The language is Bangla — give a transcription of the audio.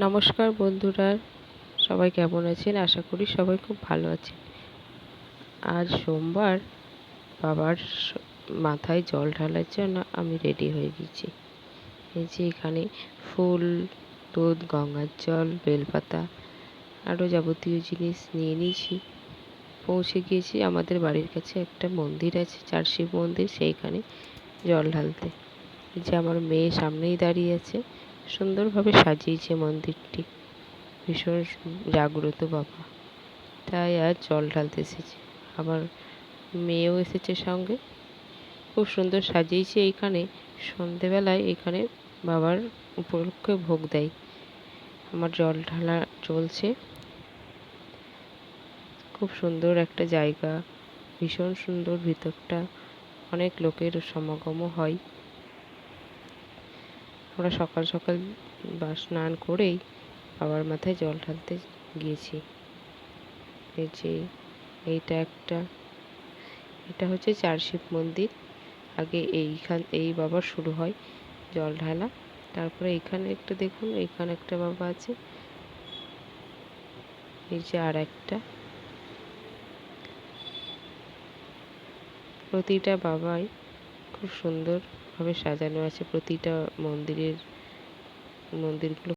নমস্কার বন্ধুরা, সবাই কেমন আছেন? আশা করি সবাই খুব ভালো আছেন। আজ সোমবার, বাবার মাথায় জল ঢালার জন্য আমি রেডি হয়ে গেছি। এই যে এখানে ফুল, দুধ, গঙ্গার জল, বেলপাতা, আরও যাবতীয় জিনিস নিয়ে নিয়েছি। পৌঁছে গিয়েছি আমাদের বাড়ির কাছে একটা মন্দির আছে, চার শিব মন্দির, সেইখানে জল ঢালতে। যে আমার মেয়ে সামনেই দাঁড়িয়ে আছে। সুন্দরভাবে সাজিয়েছে মন্দিরটি। ভীষণ জাগ্রত বাবা। তাই আর জল ঢালতে এসেছে। আবার মেয়েও এসেছে সঙ্গে। খুব সুন্দর সাজিয়েছে এইখানে সন্ধেবেলায় এখানে বাবার উপলক্ষে ভোগ দেয়। আমার জল ঢালা চলছে। খুব সুন্দর একটা জায়গা। ভীষণ সুন্দর ভিতরটা। অনেক লোকের সমাগমও হয়। আমরা সকাল সকাল বা স্নান করেই বাবার মাথায় জল ঢালতে গিয়েছি। এই যে এইটা একটা, এটা হচ্ছে চার শিব মন্দির। আগে এইখান, এই বাবার শুরু হয় জল ঢালা। তারপরে এইখানে একটা দেখুন, এইখানে একটা বাবা আছে। এই যে আর একটা। প্রতিটা বাবাই খুব সুন্দরভাবে সাজানো আছে প্রতিটা মন্দিরের মন্দিরগুলো